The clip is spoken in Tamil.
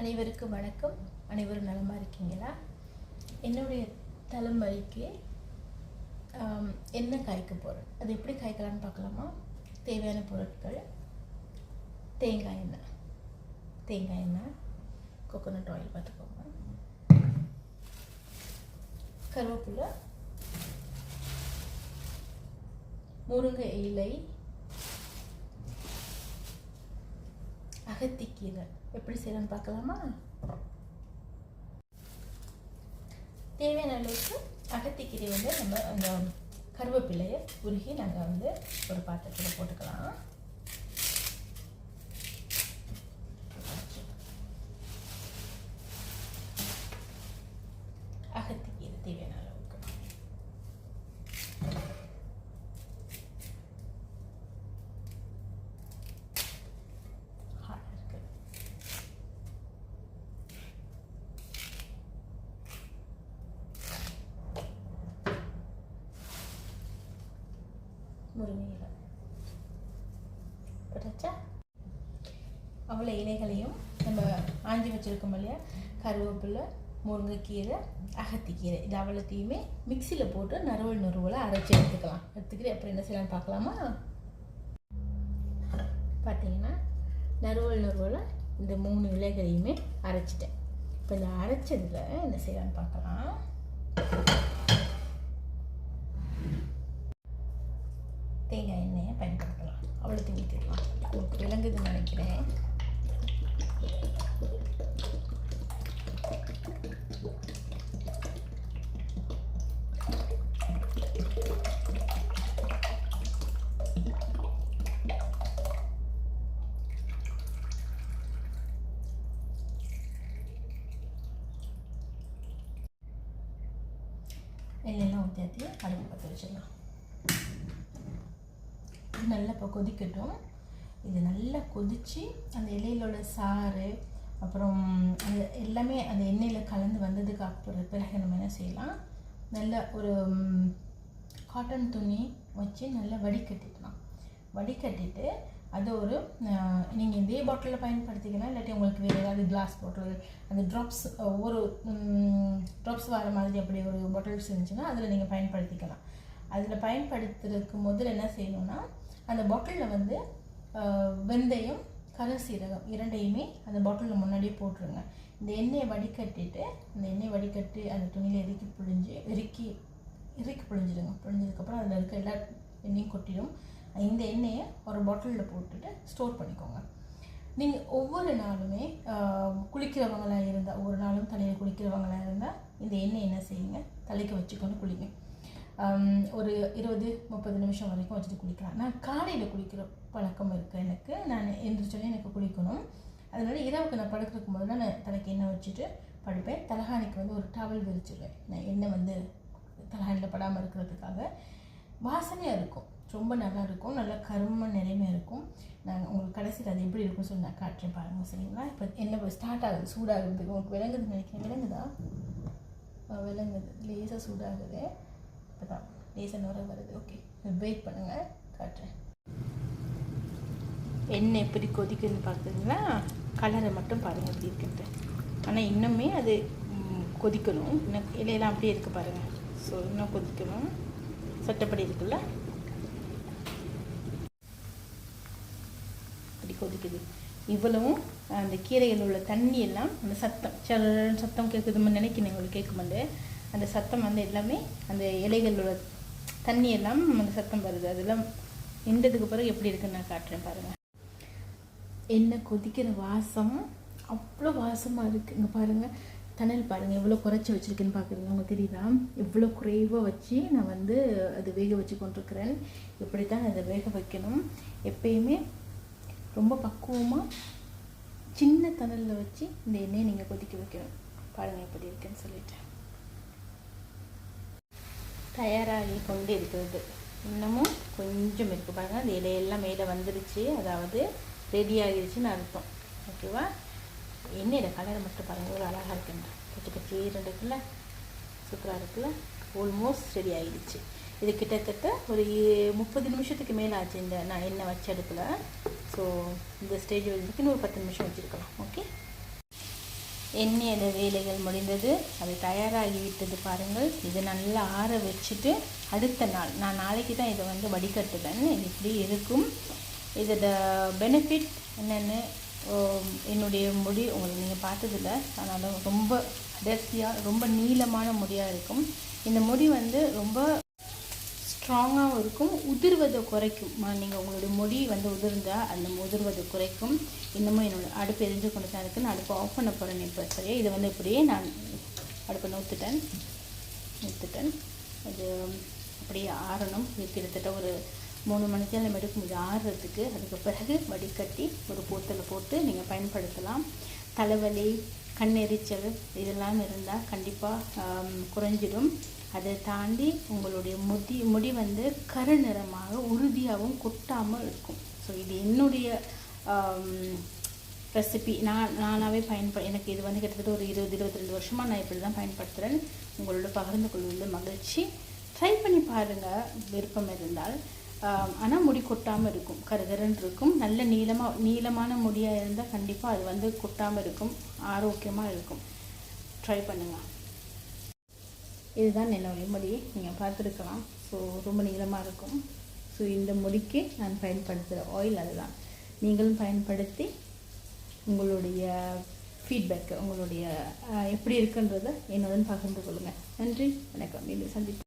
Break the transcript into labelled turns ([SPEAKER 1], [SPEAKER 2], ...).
[SPEAKER 1] அனைவருக்கும் வணக்கம். அனைவரும் நலமாக இருக்கீங்களா? என்னுடைய தலைமுறைக்கு என்ன காய்க்க போகிறேன் அது எப்படி காய்க்கலான்னு பார்க்கலாமா? தேவையான பொருட்கள். தேங்காய் எண்ணெய். தேங்காய் எண்ணெய் கோகோனட் ஆயில் பார்த்துக்கோங்க. கருவேப்பிலை முருங்கை இலை அகத்திக்கீரை எப்படி செய்யலாம்னு பார்க்கலாமா? தேவையான அளவுக்கு அகத்திக்கீரை வந்து நம்ம அந்த கருவேப்பிலையை உருகி நாங்கள் வந்து ஒரு பாத்திரத்தில் போட்டுக்கலாம். அகத்திக்கீரை தேவையான அளவுக்கு ஹார்டாக இருக்குது முருங்கை இலை போட்டாச்சா அவ்வளோ இலைகளையும் நம்ம ஆஞ்சி வச்சுருக்கோம் இல்லையா? கருவேப்பிலை முருங்கைக்கீரை அகத்திக்கீரை. இது அவ்வளோத்தையுமே மிக்சியில் போட்டு நறுவல் நறுவலை அரைச்சி எடுத்துக்கலாம். எடுத்துக்கிட்டு அப்புறம் என்ன செய்யலாம்னு பார்க்கலாமா? பார்த்தீங்கன்னா நறுவல் நறுவலை இந்த மூணு இலைகளையுமே அரைச்சிட்டேன். இப்போ இந்த அரைச்சதில் என்ன செய்யலாம்னு பார்க்கலாம். தேங்காய் எண்ணெயை பயன்படுத்தலாம். அவ்வளோத்தையும் ஊற்றிடலாம் உங்களுக்கு விளங்குதுன்னு நினைக்கிறேன். எல்லாம் ஊற்றி அடுப்பு பற்ற வச்சிடலாம். நல்லா இப்போ கொதிக்கட்டும். இது நல்லா கொதித்து அந்த இலையிலோட சாறு அப்புறம் அந்த எல்லாமே அந்த எண்ணெயில் கலந்து வந்ததுக்கு அப்புறம் பிறகு நம்ம என்ன செய்யலாம்? நல்ல ஒரு காட்டன் துணி வச்சு நல்லா வடிகட்டிக்கலாம். வடிகட்டிட்டு அது ஒரு நீங்கள் இதே பாட்டிலில் பயன்படுத்திக்கலாம் இல்லாட்டி உங்களுக்கு வேறு ஏதாவது கிளாஸ் பாட்டில் அந்த ட்ராப்ஸ் ஒவ்வொரு ட்ராப்ஸ் வர மாதிரி அப்படி ஒரு பாட்டில்ஸ் இருந்துச்சுன்னா அதில் நீங்கள் பயன்படுத்திக்கலாம். அதில் பயன்படுத்துறதுக்கு முதல்ல என்ன செய்யணும்னா அந்த பாட்டிலில் வந்து வெந்தயம் கருசீரகம் இரண்டையுமே அந்த பாட்டிலில் முன்னாடியே போட்டுருங்க. இந்த எண்ணெயை வடிகட்டிட்டு அந்த எண்ணெய் வடிகட்டி அந்த துணியில் இறுக்கி புழிஞ்சு இறுக்கி இறுக்கி புழிஞ்சிடுங்க. புழிஞ்சதுக்கப்புறம் அதில் இருக்க எல்லா எண்ணெயும் கொட்டிடும். இந்த எண்ணெயை ஒரு பாட்டிலில் போட்டுட்டு ஸ்டோர் பண்ணிக்கோங்க. நீங்கள் ஒவ்வொரு நாளுமே குளிக்கிறவங்களாக இருந்தால் ஒவ்வொரு நாளும் தலையில் குளிக்கிறவங்களாக இருந்தால் இந்த எண்ணெய் என்ன செய்யுங்க? தலைக்கு வச்சுக்கொண்டு குளிங்க. ஒரு இருபது முப்பது நிமிஷம் வரைக்கும் வச்சுட்டு குளிக்கலாம். நான் காலையில் குளிக்கிறோம் பழக்கம் இருக்குது எனக்கு. நான் எந்திரிச்சோடனே எனக்கு குளிக்கணும். அதனால இரவுக்கு நான் படுக்கிறதுக்கு முதல்ல நான் தலைக்கு எண்ணெய் வச்சுட்டு படுப்பேன். தலகாணிக்கு வந்து ஒரு டவல் விரிச்சிடுவேன் நான் எண்ணெய் வந்து தலகாணியில் படாமல் இருக்கிறதுக்காக. வாசனையாக இருக்கும். ரொம்ப நல்லா இருக்கும். நல்லா கரும நிறைமையாக இருக்கும். நான் உங்களுக்கு கடைசியில் அது எப்படி இருக்கும்னு சொல்லி நான் காட்டுறேன் பாருங்கள் சரிங்களா? இப்போ எண்ணெய் ஸ்டார்ட் ஆகுது? சூடாகுது. உங்களுக்கு விளங்குது நினைக்கிறேன். விளங்குதா? விளங்குது. லேசாக சூடாகுது. இப்போ தான் லேசாக நுர வருது. ஓகே வெயிட் பண்ணுங்கள் காட்டுறேன். எண்ணெய் எப்படி கொதிக்குதுன்னு பார்க்குறீங்களா கலரை மட்டும் பாருங்கள் எப்படி இருக்குன்ட்டு. ஆனால் இன்னுமே அது கொதிக்கணும். இன்னும் இலையெல்லாம் அப்படியே இருக்குது பாருங்கள் ஸோ இன்னும் கொதிக்கணும். சட்டப்படி இருக்குல்ல? அப்படி கொதிக்குது. இவ்வளவும் அந்த கீரையில் உள்ள தண்ணி எல்லாம் அந்த சத்தம் சில சத்தம் கேட்குதுன்னு நினைக்கிறேன் உங்களுக்கு கேட்கும்போது அந்த சத்தம் வந்து எல்லாமே அந்த இலைகளோட உள்ள தண்ணி எல்லாம் அந்த சத்தம் வருது. அதெல்லாம் நின்றதுக்கு பிறகு எப்படி இருக்குன்னு நான் காட்டுறேன் பாருங்கள் எண்ணெய் கொதிக்கிற வாசம்? அவ்வளோ வாசமாக இருக்குது இங்கே பாருங்கள் தணல் பாருங்கள் எவ்வளோ குறைச்சி வச்சுருக்கேன்னு பார்க்குறீங்க உங்களுக்கு தெரியுதா? எவ்வளோ குறைவாக வச்சு நான் வந்து அது வேக வச்சு கொண்டிருக்கிறேன். இப்படி தான் அதை வேக வைக்கணும்? எப்பயுமே ரொம்ப பக்குவமாக சின்ன தணலில் வச்சு இந்த எண்ணெயை நீங்கள் கொதிக்க வைக்கணும். பாருங்கள் எப்படி இருக்குன்னு சொல்லிட்டு. தயாராகி கொண்டு இருக்கிறது இன்னமும் கொஞ்சம் இருக்குது பாருங்கள் அந்த இலையெல்லாம் மேலே வந்துருச்சு. அதாவது ரெடி ஆகிடுச்சின்னு அர்த்தம். ஓகேவா எண்ணெயோட கலரை மட்டும் பாருங்கள் எவ்வளோ அழகாக இருக்குன்னு. பச்சை பச்சை இருக்குல்ல? சூப்பராக இருக்குல்ல? ஆல்மோஸ்ட் ரெடி ஆகிடுச்சு. இது கிட்டத்தட்ட ஒரு முப்பது நிமிஷத்துக்கு மேலே ஆச்சு இந்த நான் எண்ணெய் வச்ச அடுப்பில். ஸோ இந்த ஸ்டேஜ் வரைக்கும் ஒரு பத்து நிமிஷம் வச்சுருக்கலாம். ஓகே எண்ணெயோட வேலைகள் முடிந்தது. அது தயாராகி விட்டது பாருங்கள். இதை நல்லா ஆற வச்சுட்டு அடுத்த நாள் நான் நாளைக்கு தான் இதை வந்து வடிகட்டுவேன். இது இப்படி இருக்கும். இதோட பெனிஃபிட் என்னென்னு என்னுடைய முடி உங்களுக்கு நீங்கள் பார்த்ததில்ல. அதனால் ரொம்ப அடர்த்தியாக ரொம்ப நீளமான முடியாக இருக்கும். இந்த முடி வந்து ரொம்ப ஸ்ட்ராங்காகவும் இருக்கும். உதிர்வதை குறைக்கும். நீங்கள் உங்களுடைய முடி வந்து உதிர்ந்தால் அந்த உதிர்வதை குறைக்கும். இன்னமும் என்னோட அடுப்பு எரிஞ்சு கொண்டு தான் இருக்குது நான் அடுப்பு ஆஃப் பண்ண போகிறேன் இப்போ. சரியா? இதை வந்து இப்படியே நான் அடுப்பை நூற்றுட்டேன் நூற்றுட்டேன் அது அப்படியே ஆறணும். இது கிட்டத்தட்ட ஒரு மூணு மணிக்கு நேரம் மெடுக்கு இது ஆறுறதுக்கு அதுக்கு பிறகு வடிகட்டி ஒரு பூத்தில் போட்டு நீங்கள் பயன்படுத்தலாம். தலைவலி கண் எரிச்சல் இதெல்லாம் இருந்தால் கண்டிப்பாக குறைஞ்சிடும். அதை தாண்டி உங்களுடைய முடி முடி வந்து கரு நிறமாக உறுதியாகவும் கொட்டாமல் இருக்கும். ஸோ இது என்னுடைய ரெசிபி நான் நானாகவே பயன்ப எனக்கு இது வந்து கிட்டத்தட்ட ஒரு இருபது இருபத்தி ரெண்டு வருஷமாக நான் இப்படி தான் பயன்படுத்துகிறேன் உங்களோட பகிர்ந்து கொள்வதில் மகிழ்ச்சி. ட்ரை பண்ணி பாருங்கள் விருப்பம் இருந்தால். ஆனால் முடி கொட்டாமல் இருக்கும். கருகருன்னு இருக்கும். நல்ல நீளமாக நீளமான முடியாக இருந்தால் கண்டிப்பாக அது வந்து கொட்டாமல் இருக்கும். ஆரோக்கியமாக இருக்கும். ட்ரை பண்ணுங்கள் இதுதான் என்னுடைய முடி. நீங்கள் பார்த்துருக்கலாம். ஸோ ரொம்ப நீளமாக இருக்கும். ஸோ இந்த முடிக்கு நான் பயன்படுத்துகிற ஆயில் அதுதான். நீங்களும் பயன்படுத்தி உங்களுடைய ஃபீட்பேக்கு உங்களுடைய எப்படி இருக்குன்றதை என்னுடன் பகிர்ந்து கொள்ளுங்கள் நன்றி. வணக்கம். மீண்டும் சந்திப்போம்.